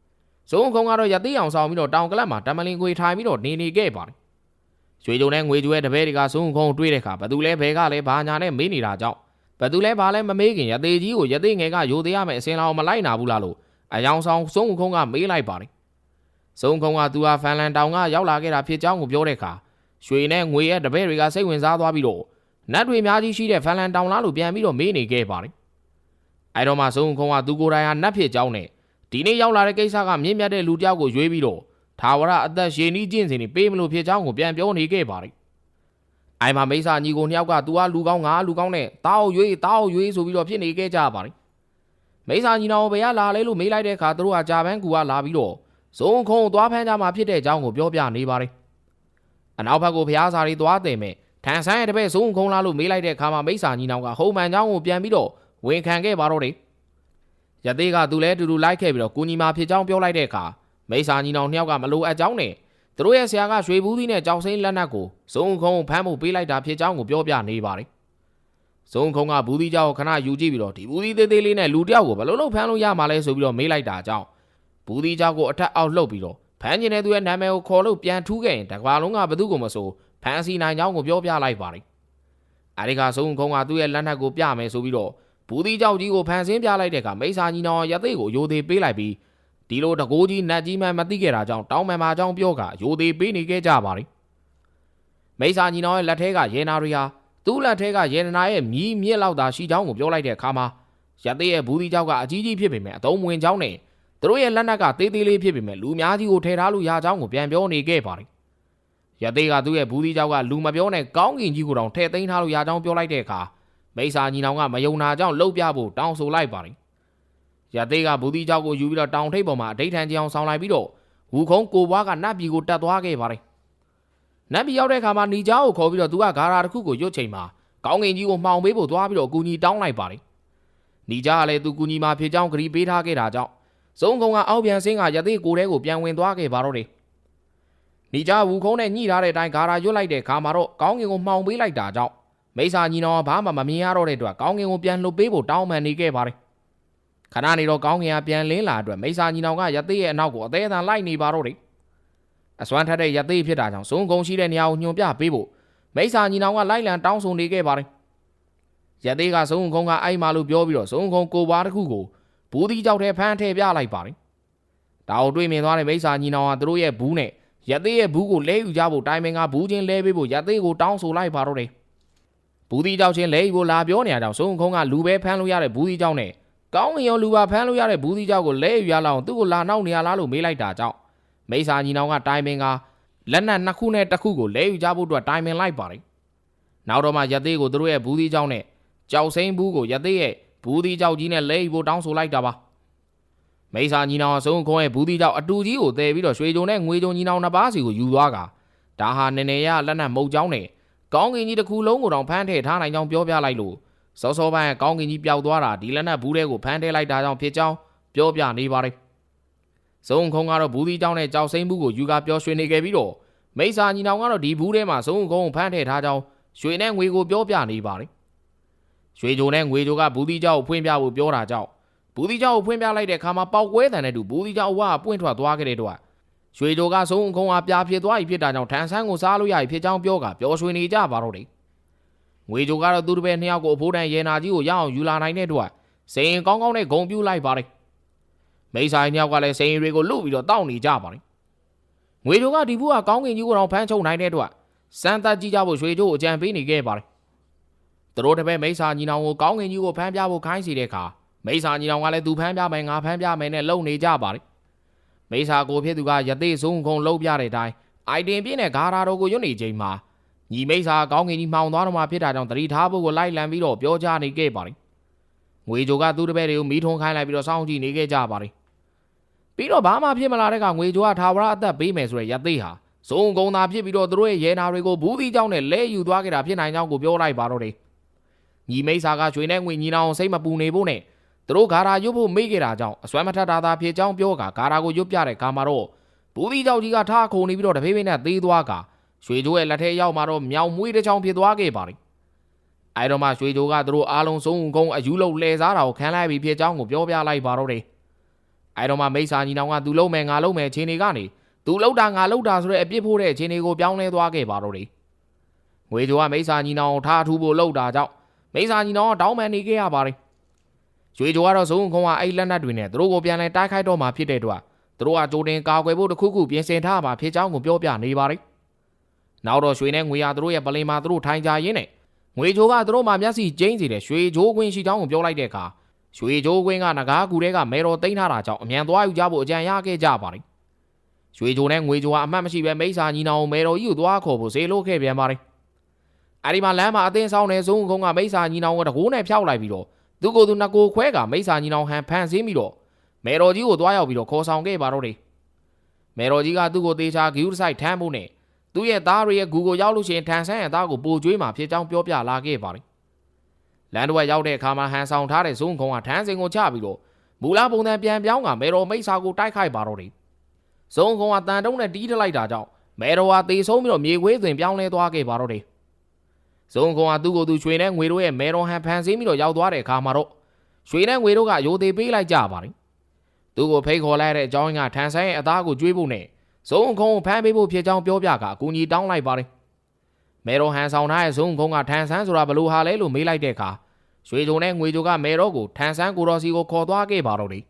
။ဇုံခုံကတော့ရသေးအောင်ဆောင်ပြီးတော့တောင်ကလပ်မှာတမလင်ငွေထိုင်ပြီးတော့နေနေခဲ့ပါတယ်။ရွှေကြိုနဲ့ငွေကြိုရဲ့တပည့်တွေကဇုံခုံတွေ့တဲ့အခါဘသူလဲဘဲကလဲဘာညာနဲ့မေးနေတာကြောင့်ဘသူလဲဘာလဲမမေးခင်ရသေးကြီးကိုရသေးငယ်ကယိုသေးရမယ်အစင်လာအောင်မလိုက်နာဘူးလားလို့အယောင်ဆောင်ဇုံခုံကမေးလိုက်ပါတယ်။ဇုံခုံကသူဟာဖန်လန်တောင်ကရောက်လာခဲ့တာဖြစ်ကြောင်းကိုပြောတဲ့အခါရွှေနဲ့ငွေရဲ့တပည့်တွေကစိတ်ဝင်စားသွားပြီးတော့ နတ်တွေအများကြီးရှိတဲ့ဖန်လန်တောင်လားလို့ပြန်ပြီးတော့မေးနေခဲ့ပါတယ်။အဲတော့မှစုံခုံကသူကိုယ်တိုင်ဟာနတ်ဖြစ်ကြောင်းနဲ့ဒီနေ့ရောက်လာတဲ့ကိစ္စကမြင့်မြတ်တဲ့လူတစ်ယောက်ကိုရွေးပြီးတော့သာဝရအသက်ရှင်ဤကျင့်စဉ်တွေပေးမလို့ဖြစ်ကြောင်းကိုပြန်ပြောနေခဲ့ပါတယ်။အိုင်မှာမိစ္ဆာညီကိုနှစ်ယောက်ကသူကလူကောင်းငါလူကောင်းနဲ့တားအောင်ရွေးတားအောင်ရွေး ဆိုပြီးတော့ဖြစ်နေခဲ့ကြပါတယ်။မိစ္ဆာညီတော်ဘယ်ကလာလဲလို့မေးလိုက်တဲ့အခါသူတို့ကဂျာပန်ကူကလာပြီးတော့ဇုံခုံသွားဖမ်းကြမှာဖြစ်တဲ့အကြောင်းကိုပြောပြနေပါတယ်။အနောက်ဘက်ကိုဖျားစာရီသွားတယ်မဲ့ ထန်ဆန်းရဲ့တပည့်ဇုံခုံလာလို့မေးလိုက်တဲ့အခါမှာမိစ္ဆာညီနောက်ကဟုံမှန်เจ้าကိုပြန်ပြီးတော့ဝန်ခံခဲ့ပါတော့တယ်။ရသေးကသူလည်းအတူတူလိုက်ခဲ့ပြီးတော့ကိုညီမာဖြစ်ကြောင်းပြောလိုက်တဲ့အခါမိစ္ဆာညီနောင်နှစ်ယောက်ကမလိုအပ်ကြောင်းနဲ့သူတို့ရဲ့ဆရာကရွှေဘူးသီးနဲ့ကြောက်စိမ့်လက်နက်ကိုဇုံခုံဖမ်းဖို့ပေးလိုက်တာဖြစ်ကြောင်းကိုပြောပြနေပါတယ်။ဇုံခုံကဘူးသီးเจ้าကိုခဏယူကြည့်ပြီးတော့ဒီဘူးသီးသေးသေးလေးနဲ့လူတစ်ယောက်ကိုဘယ်လိုလုပ်ဖမ်းလို့ရမှာလဲဆိုပြီးတော့မေးလိုက်တာကြောင့်ဘူးသီးเจ้าကိုအထက်အောက်လှုပ်ပြီးတော့ဖမ်းကျင်တဲ့သူရဲ့နာမည်ကိုခေါ်လို့ပြန်ထူးခဲ့ရင်တကွာလုံးကဘသူ့ကိုမဆို ဖမ်းဆီးနိုင်ကြောင်းကိုပြောပြလိုက်ပါတယ်။အဲဒီကဆုံးခုံကသူ့ရဲ့လက်နက်ကိုပြမယ်ဆိုပြီးတော့ဘူးသီးကြောက်ကြီးကိုဖန်ဆင်းပြလိုက်တဲ့အခါမိစာကြီးနောင်ရသေးကိုယိုသေးပေးလိုက်ပြီးဒီလိုတကိုးကြီးနတ်ကြီးမှမသိခဲ့တာကြောင့်တောင်းပန်ပါကြောင်းပြောကယိုသေးပေးနေခဲ့ကြပါတယ်။မိစာကြီးနောင်ရဲ့လက်ထဲကရေနာတွေဟာသူ့လက်ထဲကရေနာရဲ့မြည်မြစ်လောက်သာရှိကြောင်းကိုပြောလိုက်တဲ့အခါမှာရသေးရဲ့ဘူးသီးကြောက်ကအကြီးကြီးဖြစ်ပေမဲ့အသုံးဝင်ကြောင်းနဲ့သူတို့ရဲ့လက်နက်ကသေးသေးလေးဖြစ်ပေမဲ့လူများကြီးကိုထဲထားလို့ရကြောင်းကိုပြန်ပြောနေခဲ့ပါတယ် ရသေးကသူ့ရဲ့ဘူးသီးကြောက်ကလူမပြောနဲ့ကောင်းကင်ကြီးကိုတောင်ထဲ့သိမ်းထားလို့ရကြောင်းပြောလိုက်တဲ့အခါမိစ္ဆာညီနောင်ကမယုံနာကြောင့်လှုပ်ပြဖို့တောင်းဆိုလိုက်ပါတယ်ရသေးကဘူးသီးကြောက်ကိုယူပြီးတော့တောင်ထိပ်ပေါ်မှာအဋိဌံကြီးအောင်ဆောင်လိုက်ပြီးတော့ဝူခုံးကိုဘွားကနတ်ပြည်ကိုတက်သွားခဲ့ပါတယ်နတ်ပြည်ရောက်တဲ့အခါမှာညီเจ้าကိုခေါ်ပြီးတော့သူကဂါရာတစ်ခုကိုရွတ်ချိန်မှာကောင်းကင်ကြီးကိုမှောင်ပေးဖို့သွားပြီးတော့အကူကြီးတောင်းလိုက်ပါတယ်ညီเจ้าကလည်းသူကူညီမှာဖြစ်ကြောင်းဂရီပေးထားခဲ့တာကြောင့်စုံကုံကအောက်ပြန်ဆင်းကရသေးကိုယ်ထဲကိုပြန်ဝင်သွားခဲ့ပါတော့တယ် နေကြဝူခုံးနဲ့ညှိထားတဲ့အတိုင်းဂါရာရွတ်လိုက်တဲ့ခါမှာတော့ကောင်းကင်ကိုမှောင်ပေးလိုက်တာကြောင့်မိစ္ဆာညီနောင်ကဘာမှမမြင်ရတော့တဲ့အတွက်ကောင်းကင်ကိုပြန်လှုပ်ပေးဖို့တောင်းပန်နေခဲ့ပါတယ်ခဏနေတော့ကောင်းကင်ကပြန်လင်းလာအတွက်မိစ္ဆာညီနောင်ကရသေးရဲ့အနောက်ကိုအသေးအံလိုက်နေပါတော့တယ်အစွမ်းထက်တဲ့ရသေးဖြစ်တာကြောင့်စုံကုံရှိတဲ့နေရာကိုညွန်ပြပေးဖို့မိစ္ဆာညီနောင်ကလိုက်လံတောင်းဆိုနေခဲ့ပါတယ်ရသေးကစုံကုံကအိုက်မာလို့ပြောပြီးတော့စုံကုံကိုပွားတစ်ခုကိုဘူးသီးကြောက်ထဲဖမ်းထည့်ပြလိုက်ပါတယ်ဒါကိုတွေ့မြင်သွားတဲ့မိစ္ဆာညီနောင်ကသူတို့ရဲ့ဘူးနဲ့ ရသေးရဲ့ဘူးကိုလဲယူကြဖို့တိုင်ပင်ကဘူးချင်းလဲပေးဖို့ရသေးကိုတောင်းဆိုလိုက်ပါတော့တယ်။ဘူးဒီကြောက်ချင်းလဲယူဖို့လာပြောနေရကြောင်းစုံခုံးကလူပဲဖမ်းလို့ရတဲ့ဘူးဒီကြောက်နဲ့ကောင်းငင်ရောလူပါဖမ်းလို့ရတဲ့ဘူးဒီကြောက်ကိုလဲယူရလောက်သူ့ကိုလာနောက်နေရလားလို့မေးလိုက်တာကြောင့်မိစ္ဆာညီနောင်ကတိုင်ပင်ကလက်နက်နှစ်ခုနဲ့တစ်ခုကိုလဲယူကြဖို့အတွက်တိုင်ပင်လိုက်ပါတယ်။နောက်တော့မှရသေးကိုသူတို့ရဲ့ဘူးဒီကြောက်နဲ့ကြောက်စိမ့်ဘူးကိုရသေးရဲ့ဘူးဒီကြောက်ကြီးနဲ့လဲယူဖို့တောင်းဆိုလိုက်တာပါ။ မိစ္ဆာညီနောင်အစုံခွန်ရဲ့ဘူးသီးကြောင့်အတူကြီးကိုတည်ပြီးတော့ရွှေကြုံနဲ့ငွေကြုံညီနောင်နှစ်ပါးစီကိုယူသွားကဒါဟာနည်းနည်းရလက်နက်မုတ်ကြောင်းနဲ့ကောင်းကင်ကြီးတစ်ခုလုံးကိုတောင်ဖမ်းထည့်ထားနိုင်ကြောင်းပြောပြလိုက်လို့စောစောပိုင်းကကောင်းကင်ကြီးပျောက်သွားတာဒီလက်နက်ဘူးတဲ့ကိုဖမ်းထည့်လိုက်တာကြောင့်ဖြစ်ကြောင်းပြောပြနေပါတယ်။စုံခုံကတော့ဘူးသီးကြောင်းနဲ့ကြောက်စိမ့်ဘူးကိုယူကာပြောရွှေနေခဲ့ပြီးတော့မိစ္ဆာညီနောင်ကတော့ဒီဘူးထဲမှာစုံခုံကိုဖမ်းထည့်ထားကြောင်းရွှေနဲ့ငွေကိုပြောပြနေပါတယ်။ရွှေကြုံနဲ့ငွေကြိုကဘူးသီးကြောက်ကိုဖွင့်ပြဖို့ပြောတာကြောင့် ဘူးဒီကြောင်ကိုဖွင့်ပြလိုက်တဲ့အခါမှာပောက်ကွဲတန်တဲ့တူဘူးဒီကြောင်ဝါပွင့်ထွက်သွားခဲ့တဲ့တော့ရွှေကြိုကစုံအုံအားပြားဖြစ်သွားပြီဖြစ်တာကြောင့်ထန်ဆန်းကိုစားလို့ရပြီဖြစ်ကြောင်းပြောကပျော်ရွှင်နေကြပါတော့တယ်ငွေကြိုကတော့သူတစ်ပည့်နှစ်ယောက်ကိုအဖိုးတန်ရေနာကြီးကိုရအောင်ယူလာနိုင်တဲ့တော့စိန်ကောင်းကောင်းနဲ့ဂုံပြူလိုက်ပါတယ်မိစ္ဆာနှစ်ယောက်ကလည်းစိန်တွေကိုလုပြီးတော့တောက်နေကြပါတယ်ငွေကြိုကဒီဘူးကကောင်းကင်ကြီးကိုတော့ဖမ်းချုပ်နိုင်တဲ့တော့စမ်းသပ်ကြည့်ကြဖို့ရွှေကြိုကိုအကြံပေးနေခဲ့ပါတယ်သူတို့တစ်ပည့်မိစ္ဆာညီနောင်ကိုကောင်းကင်ကြီးကိုဖမ်းပြဖို့ခိုင်းစီတဲ့အခါ မိစ္ဆာညီတော်ကလည်းသူဖမ်းပြမယ်ငါဖမ်းပြမယ်နဲ့လုံနေကြပါတယ်မိစ္ဆာကိုဖြစ်သူကယသိဆုံးခုံလှုပ်ပြတဲ့အတိုင်းအိုက်တင်ပြည့်နဲ့ဂါရာတော်ကိုရွတ်နေချိန်မှာညီမိစ္ဆာကောင်းကင်ကြီးမှောင်သွားတော့မှဖြစ်တာကြောင့်တတိထားဖို့ကိုလိုက်လံပြီးတော့ပြောကြနေခဲ့ပါတယ်ငွေကြိုကသူ့တပည့်တွေကိုမီးထုံခိုင်းလိုက်ပြီးတော့စောင့်ကြည့်နေခဲ့ကြပါတယ်ပြီးတော့ဘာမှဖြစ်မလာတဲ့ကငွေကြိုကထာဝရအသက်ပေးမယ်ဆိုရယသိဟာစုံကုံသာဖြစ်ပြီးတော့သူတို့ရဲ့ရဲနာတွေကိုဘူးသီးကြောင့်နဲ့လဲယူသွားခဲ့တာဖြစ်နိုင်ကြောင်းကိုပြောလိုက်ပါတော့တယ်ညီမိစ္ဆာကရွှေနဲ့ငွေညီနောင်စိတ်မပူနေဖို့နဲ့ သူတို့ဂါရာရွတ်ဖို့မေ့ခဲ့တာကြောင့်အစွမ်းမထက်တာသာဖြစ်ကြောင်းပြောကဂါရာကိုရွတ်ပြတဲ့ကာမှာတော့ဘူးသီးကြောက်ကြီးကထားခုန်နေပြီးတော့တဖေးဖေးနဲ့သေးသွားကရွှေကြိုးရဲ့လက်ထဲရောက်มาတော့မြောင်မွေးတစ်ချောင်းဖြစ်သွားခဲ့ပါတယ်။အဲတော့မှရွှေကြိုးကသူတို့အားလုံးစုံကုန်းအယူလုံးလှည့်စားတာကိုခံလိုက်ပြီးဖြစ်ကြောင်းကိုပြောပြလိုက်ပါတော့တယ်။အဲတော့မှမိစ္ဆာညီနောင်ကသူလုံးမယ်ငါလုံးမယ်ခြေနေကနေသူလုံးတာငါလုံးတာဆိုတဲ့အပြစ်ဖို့တဲ့ခြေနေကိုပြောင်းလဲသွားခဲ့ပါတော့တယ်။ငွေကြိုးကမိစ္ဆာညီနောင်ကိုထားထူဖို့လှုပ်တာကြောင့်မိစ္ဆာညီနောင်ကတောင်းပန်နေခဲ့ရပါတယ်။ ရွှေကြိုကတော့ဇုံခုံကအဲ့လက်နက်တွေနဲ့သူတို့ကိုပြန်လဲတိုက်ခိုက်တော့မှာဖြစ်တဲ့အတွက်သူတို့ကကြိုတင်ကာကွယ်ဖို့တစ်ခုခုပြင်ဆင်ထားမှာဖြစ်ကြောင်းကိုပြောပြနေပါတယ်။နောက်တော့ရွှေနဲ့ငွေရသူတို့ရဲ့ပလင်မှာသူတို့ထိုင်ကြရင်းနဲ့ငွေကြိုကသူတို့မှမျက်စိကျိန်းစီတဲ့ရွှေကြိုးကွင်းရှိကြောင်းကိုပြောလိုက်တဲ့အခါရွှေကြိုးကွင်းကငကားကူတွေကမဲတော်သိမ်းထားတာကြောင့်အမြန်သွားယူကြဖို့အကြံရခဲ့ကြပါတယ်။ရွှေကြိုနဲ့ငွေကြိုကအမှတ်မရှိပဲမိစ္ဆာညီနောင်မဲတော်ကြီးကိုသွားခေါ်ဖို့ဈေးလို့ခဲ့ပြန်ပါတယ်။အဲဒီမှာလမ်းမှာအသင်းဆောင်တဲ့ဇုံခုံကမိစ္ဆာညီနောင်ကိုတကိုးနဲ့ဖျောက်လိုက်ပြီးတော့ သူကိုယ်သူနှစ်ကိုယ်ခွဲကမိစ္ဆာညီနောင်ဟန်ဖန်ဆင်းပြီးတော့မေတော်ကြီးကိုတွားရောက်ပြီးတော့ခေါ်ဆောင်ခဲ့ပါတော့တယ်မေတော်ကြီးကသူ့ကိုတေချာဂီယူဆိုင်ထမ်းဖို့နဲ့သူ့ရဲ့သားရရဲ့ဂူကိုရောက်လို့ရှိရင်ထန်ဆန်းရဲ့သားကိုပိုကျွေးမှာဖြစ်ကြောင်းပြောပြလာခဲ့ပါတယ်လန်ဒဝက်ရောက်တဲ့အခါမှာဟန်ဆောင်ထားတဲ့ဇုံကုံကထန်းစင်ကိုချပြီးတော့မူလာပုံစံပြန်ပြောင်းကမေတော်မိစ္ဆာကိုတိုက်ခိုက်ပါတော့တယ်ဇုံကုံကတန်တုံးနဲ့တီးထလိုက်တာကြောင့်မေတော်ကတေဆုံးပြီးတော့မြေခွေးသွင်ပြောင်းလဲသွားခဲ့ပါတော့တယ် ဇုံကွန်ကသူ့ကိုယ်သူရွှေနဲ့ငွေတို့ရဲ့မဲတော်ဟန်ဖန်ဆင်းပြီးတော့ရောက်သွားတဲ့အခါမှာတော့ရွှေနဲ့ငွေတို့ကရိုသေးပေးလိုက်ကြပါတယ်။သူ့ကိုဖိတ်ခေါ်လိုက်တဲ့အကြောင်းရင်းကထန်ဆန်းရဲ့အသားကိုကျွေးဖို့နဲ့ဇုံခုံကိုဖမ်းပေးဖို့ဖြစ်ကြောင်းပြောပြကအကူကြီးတောင်းလိုက်ပါတယ်။မဲတော်ဟန်ဆောင်ထားတဲ့ဇုံခုံကထန်ဆန်းဆိုတာဘလို့ဟာလဲလို့မေးလိုက်တဲ့အခါရွှေကြုံနဲ့ငွေကြိုကမဲတော်ကိုထန်ဆန်းကိုတော်စီကိုခေါ်သွားခဲ့ပါတော့တယ်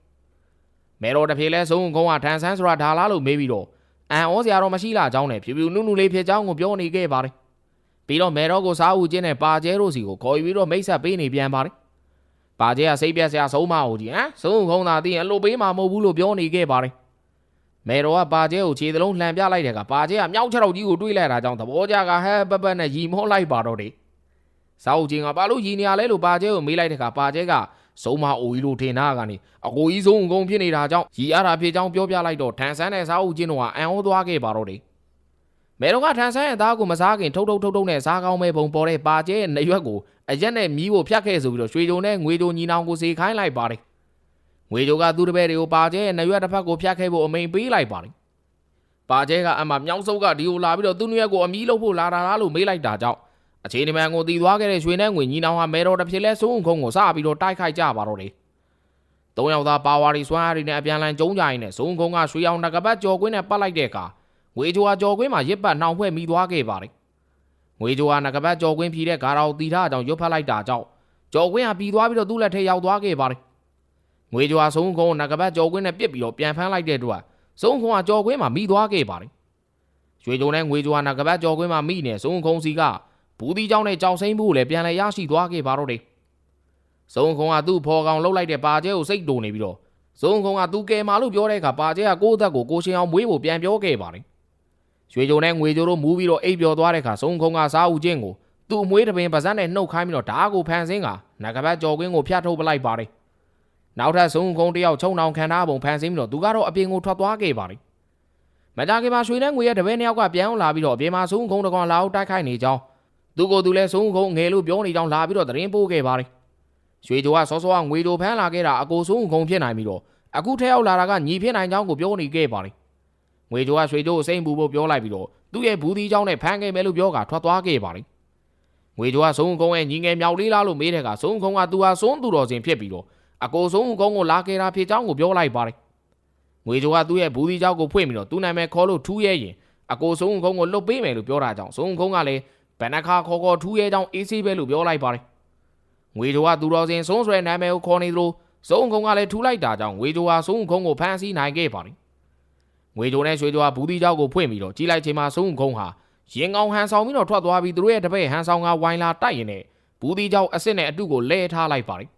။မဲတော်တစ်ပြေလဲဇုံခုံကထန်ဆန်းဆိုတာဒါလားလို့မေးပြီးတော့အန်ဩစရာတော့မရှိလာကြောင်းနဲ့ဖြူဖြူနုနုလေးဖြစ်ကြောင်းကိုပြောနေခဲ့ပါတယ်။ ပြီးတော့မဲတော့ကိုစားဦးချင်းနဲ့ပါကျဲတို့စီကိုခေါ်ယူပြီးတော့မိတ်ဆက်ပေးနေပြန်ပါတယ်။ပါကျဲကစိတ်ပြက်စရာဆုံးမအောင်ကြီးဟမ်ဆုံးခုံးသာသိရင်အလိုပေးမှာမဟုတ်ဘူးလို့ပြောနေခဲ့ပါတယ်။မေတော်ကပါကျဲကိုခြေသလုံးလှန်ပြလိုက်တဲ့ကပါကျဲကမြောက်ချက်တော့ကြီးကိုတွေးလိုက်တာကြောင့်သဘောကျကဟဲပက်ပက်နဲ့ရီမောလိုက်ပါတော့တယ်စာအုပ်ချင်းကဘာလို့ရီနေရလဲလို့ပါကျဲကိုမေးလိုက်တဲ့ကပါကျဲကစုံမအိုကြီးလို့ထင်တာကနေအကိုကြီးဆုံးအကုန်ဖြစ်နေတာကြောင့်ရီအားတာဖြစ်ကြောင်းပြောပြလိုက်တော့ထန်ဆန်းတဲ့စာအုပ်ချင်းတို့ကအံ့ဩသွားခဲ့ပါတော့တယ် မေတော်ကထန်ဆန်းရဲ့သားကိုမစားခင်ထုတ်ထုတ်ထုတ်ထုတ်နဲ့စားကောင်းမဲ့ပုံပေါ်တဲ့ပါကျဲရဲ့နရွက်ကိုအရက်နဲ့မီးကိုဖြတ်ခဲ့ဆိုပြီးတော့ရွှေကြုံနဲ့ငွေကြုံညီနောင်ကိုစေခိုင်းလိုက်ပါတယ်ငွေကြုံကသူ့တပည့်တွေကိုပါကျဲရဲ့နရွက်တစ်ဖက်ကိုဖြတ်ခဲ့ဖို့အမိန်ပေးလိုက်ပါတယ်ပါကျဲကအမှမြောက်စုပ်ကဒီကိုလာပြီးတော့သူ့နွေကိုအမီးလို့ဖို့လာတာလားလို့မေးလိုက်တာကြောင့်အချိန်ဒီမှန်ကိုတီသွားခဲ့တဲ့ရွှေနဲ့ငွေညီနောင်ဟာမဲတော်တစ်ဖြစ်လဲစိုးုံခုံကိုစပြီးတော့တိုက်ခိုက်ကြပါတော့တယ်။သုံးယောက်သားပါဝါရီစွမ်းအားတွေနဲ့အပြန်လန်ကျုံးကြရင်နဲ့စိုးုံခုံကရွှေအောင်တကပတ်ကြော်ကွင်းနဲ့ပတ်လိုက်တဲ့အခါ ငွေကြိုဟာကြော်ကွင်းမှာရစ်ပတ်နှောင်ဖွဲ့မိသွားခဲ့ပါတယ်။ငွေကြိုဟာနကပတ်ကြော်ကွင်းဖြီးတဲ့ဂါရာကိုတီထားအောင်ရွတ်ဖက်လိုက်တာကြောင့်ကြော်ကွင်းဟာပြီးသွားပြီးတော့သူ့လက်ထဲရောက်သွားခဲ့ပါတယ်။ငွေကြိုဟာစိုးုံခုံကိုနကပတ်ကြော်ကွင်းနဲ့ပစ်ပြီးတော့ပြန်ဖမ်းလိုက်တဲ့အတွက်စိုးုံခုံကကြော်ကွင်းမှာမိသွားခဲ့ပါတယ်။ ရွှေကြုံနဲ့ငွေကြွားနာကပတ်ကြော်ကွင်းမှာမိနေစုံခုံစီကဘူးတီเจ้าနဲ့ကြောင်စိမ့်ဖို့လည်းပြန်လဲရရှိသွားခဲ့ပါတော့တယ်။စုံခုံကသူ့ဖော်ကောင်လှုပ်လိုက်တဲ့ပါကျဲကိုစိတ်တုံနေပြီးတော့စုံခုံကသူကယ်မာလို့ပြောတဲ့အခါပါကျဲကကိုယ့်အသက်ကိုကိုရှင်အောင်မွေးဖို့ပြန်ပြောခဲ့ပါတယ်။ ရွှေကြုံနဲ့ငွေကြိုတို့မူးပြီးတော့အိပ်ပျော်သွားတဲ့အခါစုံခုံကစားဦးချင်းကိုသူ့အမွေးတပင်ပါဇက်နဲ့နှုတ်ခိုင်းပြီးတော့ဓာတ်ကိုဖန်ဆင်းကနာကပတ်ကြော်ကွင်းကိုဖျတ်ထုတ်ပလိုက်ပါတယ်။နောက်ထပ်စုံခုံတစ်ယောက်ချုံနောင်ခံထားပုံဖန်ဆင်းပြီးတော့သူကတော့အပြင်ကိုထွက်သွားခဲ့ပါတယ်။မကြခင်မှာရွှေနဲ့ငွေရဲ့တပည့်နှစ်ယောက်ကပြန်အောင်လာပြီးတော့အပြင်မှာစုံခုံတကောင်လာအောင်တိုက်ခိုက်နေကြောင်းသူကိုယ်သူလည်းစုံခုံငယ်လို့ပြောနေကြောင်းလာပြီးတော့သတင်းပို့ခဲ့ပါတယ်။ရွှေကြိုကစောစောကငွေတို့ဖမ်းလာခဲ့တာအကိုစုံခုံဖြစ်နိုင်ပြီးတော့အခုထက်ရောက်လာတာကညီဖြစ်နိုင်ကြောင်းကိုပြောနေခဲ့ပါတယ်။ ငွေကြိုကရွှေကြိုကိုစိမ့်ပူဖို့ပြောလိုက်ပြီးတော့သူ့ရဲ့ဘူးဒီเจ้าနဲ့ဖမ်းခဲ့မယ်လို့ပြောကထွက်သွားခဲ့ပါတယ်။ငွေကြိုကစုံခုံရဲ့ညီငယ်မြောက်လေးလားလို့မေးတဲ့ကစုံခုံကသူဟာစုံသူတော်စင်ဖြစ်ပြီးတော့အကိုစုံခုံကိုလာခဲ့တာဖြစ်ကြောင်းကိုပြောလိုက်ပါတယ်။ ငွေကြိုကသူ့ရဲ့ဘူးဒီเจ้าကိုဖွင့်ပြီးတော့သူ့နာမည်ခေါ်လို့ထူးရဲရင်အကိုဆုံးခုံကိုလှုပ်ပေးမယ်လို့ပြောတာကြောင့်ဆုံးခုံကလည်းဗန်နခါခေါ်ခေါ်ထူးရဲကြောင်းအေးဆေးပဲလို့ပြောလိုက်ပါတယ်။ငွေကြိုကသူတော်စင်ဆုံးဆွဲနာမည်ကိုခေါ်နေသလိုဆုံးခုံကလည်းထူးလိုက်တာကြောင့်ငွေကြိုဟာဆုံးခုံကိုဖမ်းဆီးနိုင်ခဲ့ပါတယ်။ ငွေကြိုနဲ့ရွှေကြွားဘူးသီးကြောက်ကိုဖွင့်ပြီးတော့ကြီးလိုက်ချိန်မှာဆုံးကုန်းဟာရင်ကောင်ဟန်ဆောင်ပြီးတော့ထွက်သွားပြီးသူတို့ရဲ့တပည့်ဟန်ဆောင်ကဝိုင်းလာတိုက်ရင်နဲ့ဘူးသီးကြောက်အစ်စ်နဲ့အတုကိုလဲထားလိုက်ပါတယ်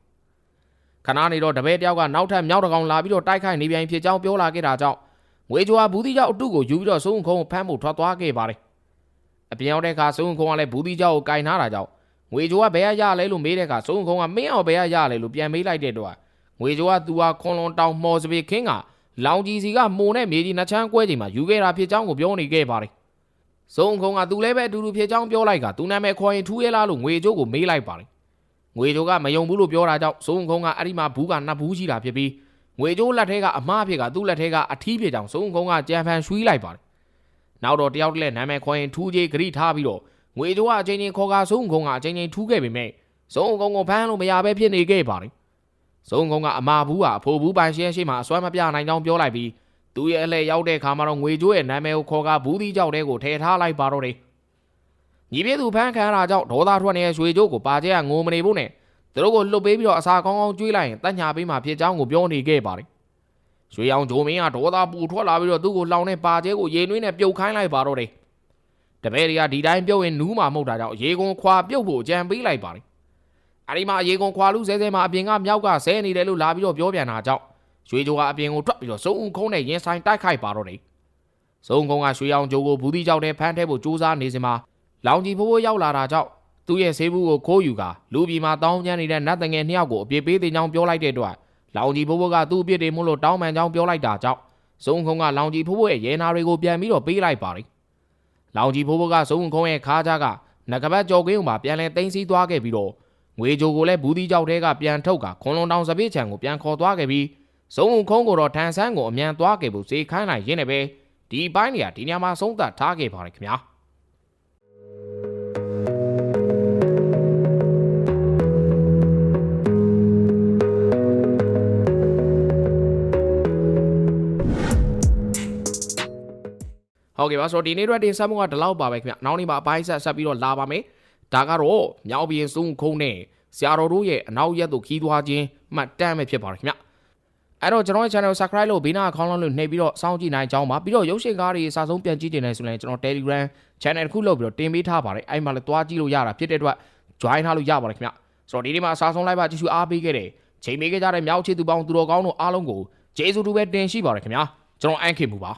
ခဏနေတော့တပည့်တယောက်ကနောက်ထပ်မြောက်တကောင်လာပြီးတော့တိုက်ခိုက်နေပြန်ဖြစ်ကြောင်းပြောလာခဲ့တာကြောင့်ငွေကြွားဘူးသီးကြောက်အတုကိုယူပြီးတော့ဆုံးကုန်းကိုဖမ်းဖို့ထွက်သွားခဲ့ပါတယ်အပြင်ရောက်တဲ့အခါဆုံးကုန်းကလည်းဘူးသီးကြောက်ကိုကင်ထားတာကြောင့်ငွေကြိုးကဘယ်ရရလဲလို့မေးတဲ့အခါစုံခုံကမင်းအောင်ဘယ်ရရလဲလို့ပြန်မေးလိုက်တဲ့တော့ငွေကြိုးကသူဟာခွန်လွန်တောင်မော်စပီခင်းက လောင်ကြီးစီကမှုန်နဲ့မြေကြီးနှစ်ချမ်းကွဲချိန်မှာယူခဲ့တာဖြစ်ကြောင်းကိုပြောနေခဲ့ပါတယ်။ဆုံးခုံကသူလည်းပဲအတူတူဖြစ်ကြောင်းပြောလိုက်ကသူနာမည်ခေါ်ရင်ထူးရဲလားလို့ငွေကြိုးကိုမေးလိုက်ပါတယ်။ငွေကြိုးကမယုံဘူးလို့ပြောတာကြောင့်ဆုံးခုံကအဲ့ဒီမှာဘူးကနှစ်ဘူးရှိတာဖြစ်ပြီးငွေကြိုးလက်ထဲကအမားဖြစ်ကသူ့လက်ထဲကအထီးဖြစ်ကြောင်စုံကုန်းကကြံဖန်ရွှီးလိုက်ပါတယ်။နောက်တော့တယောက်တည်းနာမည်ခေါ်ရင်ထူးကြီးဂရိထားပြီးတော့ငွေကြိုးကအချင်းချင်းခေါ်ကစုံကုန်းကအချင်းချင်းထူးခဲ့ပေမဲ့စုံကုန်းကိုဖမ်းလို့မရဘဲဖြစ်နေခဲ့ပါတယ်။ စုံကုန်းကအမာဘူးကအဖိုးဘူးပိုင်ရှင်းရှိမှအစွမ်းမပြနိုင်ကြောင်းပြောလိုက်ပြီးသူရဲ့အလှည့်ရောက်တဲ့အခါမှာတော့ငွေကြိုးရဲ့နာမည်ကိုခေါ်ကဘူးသီးကြောက်တဲ့ကိုထည့်ထားလိုက်ပါတော့တယ်။ညီပြသူဖမ်းခံရတာကြောင့်ဒေါသထွက်နေတဲ့ရွှေကြိုးကိုပါကျဲကငိုမနေဖို့နဲ့သူတို့ကိုလှုပ်ပေးပြီးတော့အစာကောင်းကောင်းကျွေးလိုက်ရင်တက်ညာပေးမှဖြစ်ကြောင်းကိုပြောနေခဲ့ပါတယ်။ရွှေအောင်ဂျိုမင်းကဒေါသပူထွက်လာပြီးတော့သူ့ကိုလောင်တဲ့ပါကျဲကိုရေနွေးနဲ့ပြုတ်ခိုင်းလိုက်ပါတော့တယ်။တပည့်တွေကဒီတိုင်းပြုတ်ရင်နူးမှာမဟုတ်တာကြောင့်ရေကုန်ခွာပြုတ်ဖို့ကြံပေးလိုက်ပါတယ်။ အဲဒီမှာရေကုန်ခွာလူဆဲဆဲမှာအပြင်ကမြောက်ကဆဲနေတယ်လို့လာပြီးတော့ပြောပြန်တာကြောင့်ရွှေကြိုကအပြင်ကိုထွက်ပြီးတော့စုံဦးခုံးနဲ့ရင်ဆိုင်တိုက်ခိုက်ပါတော့တယ်။စုံကုန်းကရွှေအောင်ဂျိုကိုဘူးတိကြောက်တဲ့ဖမ်းထဲဖို့စူးစမ်းနေစမှာလောင်ကြီးဖိုးဖိုးရောက်လာတာကြောင့်သူ့ရဲ့ဆေးဘူးကိုခိုးယူကလူပြည်မှာတောင်းကျမ်းနေတဲ့နတ်တငယ်နှစ်ယောက်ကိုအပြစ်ပေးတဲ့ကြောင်းပြောလိုက်တဲ့အတွက်လောင်ကြီးဖိုးဖိုးကသူ့အပြစ်တွေမို့လို့တောင်းပန်ကြောင်းပြောလိုက်တာကြောင့်စုံခုံကလောင်ကြီးဖိုးဖိုးရဲ့ရဲနာတွေကိုပြန်ပြီးတော့ပေးလိုက်ပါတယ်။လောင်ကြီးဖိုးဖိုးကစုံခုံရဲ့ခါးကြားကနဂပတ်ကြော်ကင်းကိုမှပြန်လဲတင်းစီးသွားခဲ့ပြီးတော့ ငွေကြိုကိုလည်းဘူးသီးကြောက်တဲကပြန်ထုတ်ကခွန်လွန်တောင်စပစ်ချံကိုပြန်ခေါ်သွားခဲ့ပြီးစုံခုံကိုတော့ထန်ဆန်းကိုအမြန်သွားခဲ့ဖို့စေခိုင်းလိုက်ရင်းနဲ့ပဲဒီဘိုင်းတွေကဒီညမှာဆုံးသက်ထားခဲ့ပါတယ်ခင်ဗျာ။ဟုတ်ကဲ့ပါဆိုတော့ဒီနေ့အတွက်တင်ဆက်မှုကဒီလောက်ပါပဲခင်ဗျနောက်နေ့မှာအပိုင်းဆက်ဆက်ပြီးတော့လာပါမယ် ဒါကတော့မြောက်ပြင်းစုံခုံးနဲ့ဆရာတော်တို့ရဲ့အနောက်ရက်သို့ခီးသွားခြင်းမှတ်တမ်းပဲဖြစ်ပါတယ်ခင်ဗျအဲ့တော့ကျွန်တော်ရဲ့ channel subscribe လုပ်ဘေးနားအခေါင်းလုံးလို့နှိပ်ပြီးတော့စောင့်ကြည့်နိုင်ကြအောင်ပါပြီးတော့ရုပ်ရှင်ကားတွေအစားဆုံးပြန်ကြည့်နေတယ်ဆိုရင်ကျွန်တော် Telegram channel တစ်ခုလုပ်ပြီးတော့တင်ပေးထားပါတယ်အဲ့မှာလည်းတွားကြည့်လို့ရတာဖြစ်တဲ့အတွက် join ထားလို့ရပါတယ်ခင်ဗျဆိုတော့ဒီနေ့မှာအစားဆုံးလိုက်ပါကြည့်ရှုအားပေးခဲ့တယ်ချိန်ပေးခဲ့ကြတဲ့မြောက်ချစ်သူပေါင်းသူတော်ကောင်းတို့အားလုံးကိုကျေးဇူးတူပဲတင်ရှိပါတယ်ခင်ဗျာကျွန်တော်အန်ခင်မှုပါ